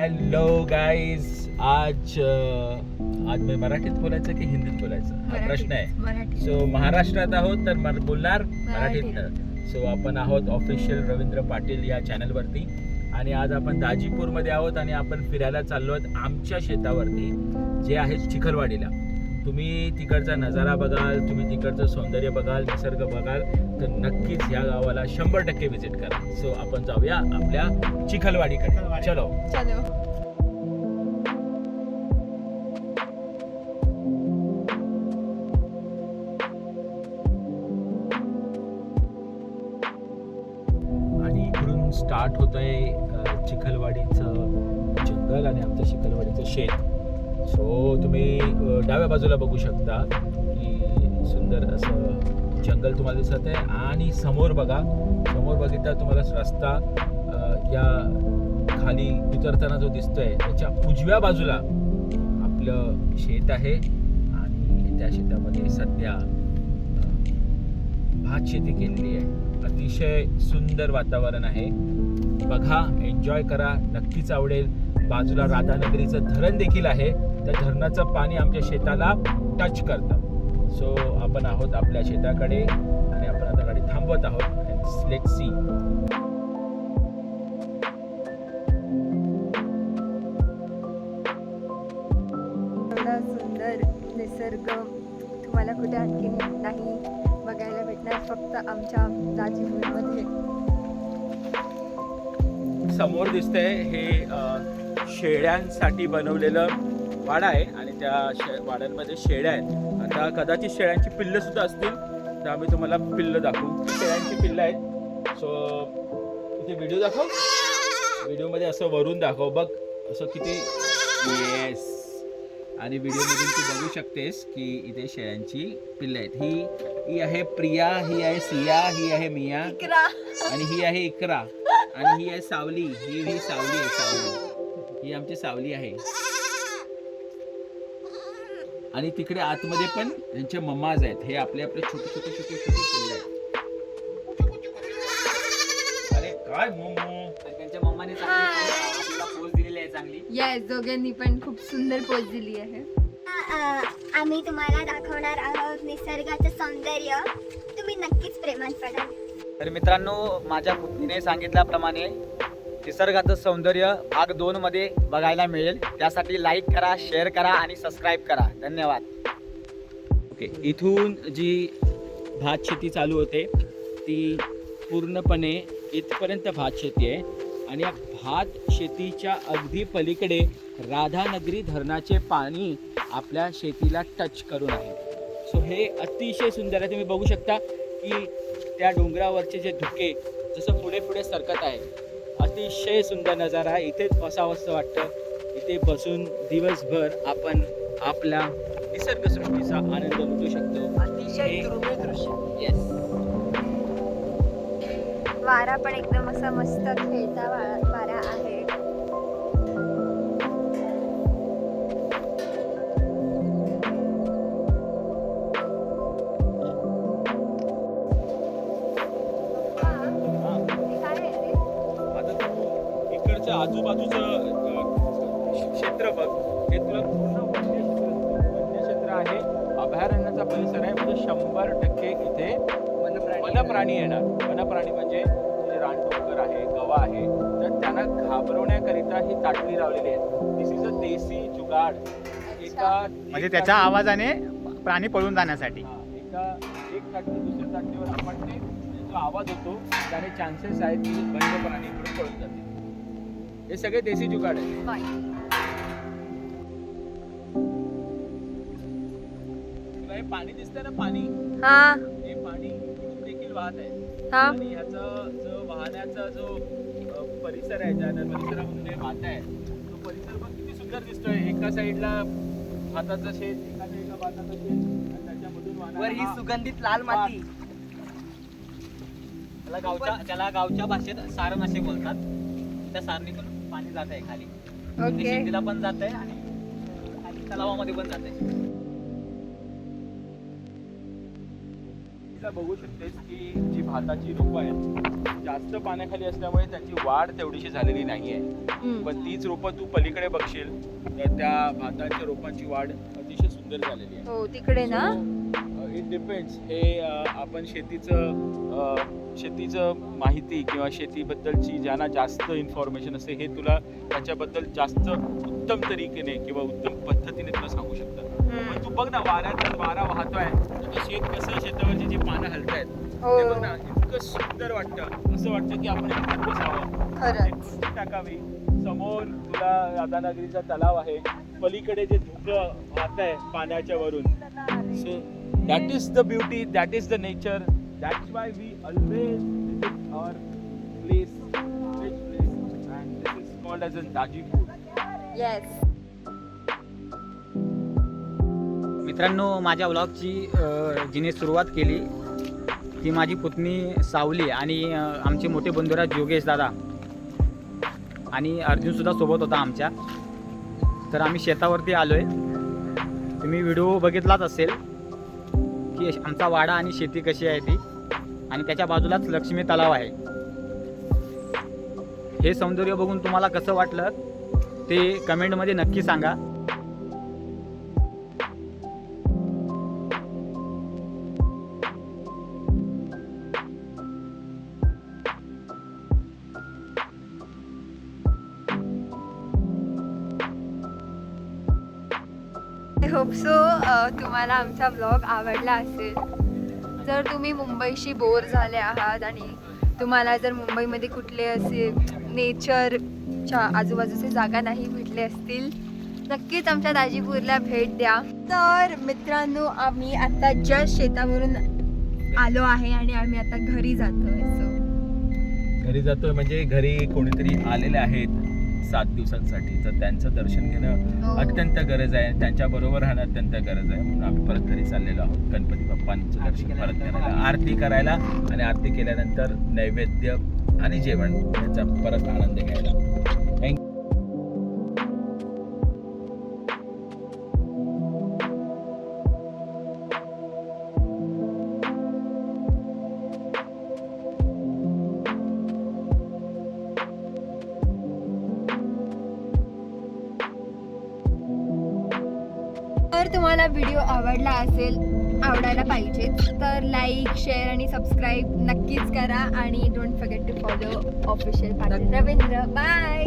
Hello guys आज आज मी मराठीत बोलायचं की हिंदीत बोलायचं? हा प्रश्न आहे. सो महाराष्ट्रात आहोत तर बोलणार मराठीत. सो आपण आहोत ऑफिशियल रवींद्र पाटील या चॅनलवरती आणि आज आपण दाजीपूरमध्ये आहोत आणि आपण फिरायला चाललो आहोत आमच्या शेतावरती जे आहे चिखलवाडीला. तुम्ही तिकडचा नजारा बघाल तुम्ही तिकडचं सौंदर्य बघाल निसर्ग बघाल तर नक्कीच ह्या गावाला शंभर टक्के व्हिजिट करा. सो आपण जाऊया आपल्या चिखलवाडीकडे. चलो. चलो. आणि इकडून स्टार्ट होत आहे चिखलवाडीचं जंगल आणि आमचं चिखलवाडीचं शेत. सो तुम्ही डाव्या बाजूला बघू शकता की सुंदर असं जंगल तुम्हाला दिसत आहे आणि समोर बघा समोर बघितला तुम्हाला रस्ता या खाली उतरताना जो दिसतोय त्याच्या उजव्या बाजूला आपलं शेत आहे आणि त्या शेतामध्ये सध्या भात शेती केलेली आहे. अतिशय सुंदर वातावरण आहे. बघा एन्जॉय करा नक्कीच आवडेल. बाजूला राधानगरीचं धरण देखील आहे. त्या धरणाचं पाणी आमच्या शेताला टच करतं. सो आपण आहोत आपल्या शेताकडे आणि आपण आता गाडी थांबवत आहोत. लेट सी सुंदर निसर्ग. तुम्हाला कुठे आणखी नाही बघायला भेटणार फक्त आमच्या दाजीपूरमध्ये समोर दिसतंय हे शेळ्यांसाठी बनवलेलं वाडा आहे आणि त्या शे वाड्यांमध्ये शेळ्या आहेत. आता कदाचित शेळ्यांची पिल्लं सुद्धा असतील तर आम्ही तुम्हाला पिल्लं दाखवू. शेळ्यांची पिल्लं आहेत. सो इथे व्हिडिओ दाखव. व्हिडिओमध्ये असं वरून दाखव. बघ असं किती येस आणि व्हिडिओमधून तू बघू शकतेस की इथे शेळ्यांची पिल्लं आहेत. ही ही आहे प्रिया ही आहे सिया ही आहे मिया. आणि ही आहे इकरा. आणि ही आहे सावली. ही ही सावली आहे सावली. ही आमची सावली आहे. आणि तिकडे आतमध्ये पण त्यांचे मम्माज आहेत. हे आपले आपले छोटे छोटे छोटे छोटे पिल्ले आहेत. अरे काय मोमो आणि त्यांच्या मम्माने पोच दिलेली आहे चांगली येस दोघांनी पण खूप सुंदर पोच दिली आहे. आम्ही तुम्हाला दाखवणार आहोत निसर्गाचं सौंदर्य. तुम्ही नक्कीच प्रेमात पडाल. तर मित्रांनो माझ्या पुतणीने सांगितल्याप्रमाणे निसर्गाचं सौंदर्य भाग दोन मध्ये बघायला मिळेल. त्यासाठी लाईक करा शेअर करा आणि सबस्क्राईब करा. धन्यवाद. ओके इथून जी भात शेती चालू होते ती पूर्णपणे इथपर्यंत भात शेती आहे. आणि या भात शेतीच्या अगदी पलीकडे राधानगरी धरणाचे पाणी आपल्या शेतीला टच करून आहे. सो हे अतिशय सुंदर आहे. तुम्ही बघू शकता की त्या डोंगरावरचे जे धुके जसं पुढे पुढे सरकत आहे अतिशय सुंदर नजारा. आहे इथेच बसावंसं वाटतं. इथे बसून दिवसभर आपण आपल्या निसर्गसृष्टीचा आनंद लुटू शकतो. अतिशय दुर्मिळ दृश्य. येस वारा पण एकदम असा मस्त खेळता वा- आजूबाजूचं क्षेत्र बघ. हे तुला पूर्ण वन्य क्षेत्र वन्य क्षेत्र आहे. अभयारण्याचा परिसर आहे. म्हणजे शंभर टक्के इथे वनप्राणी येणार. वनप्राणी म्हणजे रानडुक्कर आहे गवा आहे तर त्यांना घाबरवण्याकरिता ही ताटली लावलेली आहे. This is a desi jugaad. एका म्हणजे त्याच्या आवाजाने प्राणी पळून जाण्यासाठी. हा, एका एक ताटली दुसऱ्या ताटलीवर आपण ते जो आवाज होतो त्याने चान्सेस आहेत की वन्य प्राणी इकडून पळून जातील. हे सगळे देसी जुगाड आहे. तुला हे पाणी दिसतंय ना पाणी? हा. हे पाणी इकडून देखील वाहत आहे. हा. आणि ह्याचा जो वाहण्याचा जो अ, परिसर आहे ज्या परिसरामधून हे वाहत आहे तो परिसर पण किती सुंदर दिसतोय. एका साईडला भाताचं शेत एका साईडला भाताचं शेत आणि त्याच्यामधून वाहणारा वर ही हा सुगंधित लाल माती. त्याला गावच्या त्याला गावच्या भाषेत सारण असे बोलतात. त्या सारणीतून पाणी जात आहे खाली. ओके. शेतीला पण जात आहे आणि खाली तलावामध्ये पण जात आहे साईडला बघू शकतेस की जी भाताची रोपं आहेत जास्त पाण्याखाली असल्यामुळे त्यांची वाढ तेवढीशी झालेली नाही आहे पण तीच रोपं तू पलीकडे बघशील तर त्या भाताच्या रोपांची वाढ अतिशय सुंदर झालेली आहे. हो तिकडे ना? इट डिपेंड्स हे आपण शेतीचं शेतीचं माहिती किंवा शेतीबद्दलची ज्यांना जास्त इन्फॉर्मेशन असते हे तुला त्याच्याबद्दल जास्त उत्तम तरीकेने किंवा उत्तम पद्धतीने तुला सांगू शकतात. पण तू बघ ना वाऱ्यात वारा वाहतोय तर शेत कसं शेतावरची जी पानं हलतायत हो. ते बघ ना इतकं सुंदर वाटतं. असं वाटतं की आपण इथे बसावं टाकावी. समोर तुला राधानगरीचा तलाव आहे. पलीकडे जे धुकं वाहत आहे पाण्याच्या वरून. So that is the beauty that is the nature that's why we always visit our place place and this is called as a Dajipur yes मित्रांनो माझ्या व्लॉगची जिने सुरुवात केली ती माझी पुतणी सावली आणि आमचे मोठे बंधुराज योगेश दादा आणि अर्जुनसुद्धा सोबत होता आमच्या. तर आम्ही शेतावरती आलो आहे तुम्ही व्हिडिओ बघितलाच असेल की आमचा वाडा आणि शेती कशी आहे ती आणि त्याच्या बाजूलाच लक्ष्मी तलाव आहे. हे सौंदर्य बघून तुम्हाला कसं वाटलं? ते कमेंटमध्ये नक्की सांगा. होप सो तुम्हाला आमचा ब्लॉग आवडला असेल. जर तुम्ही मुंबईशी बोर झाले आहात आणि तुम्हाला जर मुंबईमध्ये कुठले असे नेचरच्या आजूबाजूचे जागा नाही भेटले असतील नक्कीच आमच्या दाजीपूरला भेट द्या. तर मित्रांनो आम्ही आता जस्ट शेतावरून आलो आहे आणि आम्ही आता घरी जातोय सो घरी जातोय म्हणजे घरी कोणीतरी आलेले आहेत सात दिवसांसाठी तर त्यांचं दर्शन घेणं हो. अत्यंत गरज आहे. त्यांच्या बरोबर राहणं अत्यंत गरज आहे. म्हणून आम्ही परत घरी चाललेलो आहोत. गणपती बाप्पांचं दर्शन परत करायला आरती करायला आणि आरती केल्यानंतर नैवेद्य आणि जेवण. याचा परत आनंद घ्यायला. थँक्यू तुम्हाला व्हिडिओ आवडला असेल आवडायला पाहिजेच तर लाईक शेअर आणि सबस्क्राईब नक्कीच करा आणि don't forget to follow official Ravindra. Bye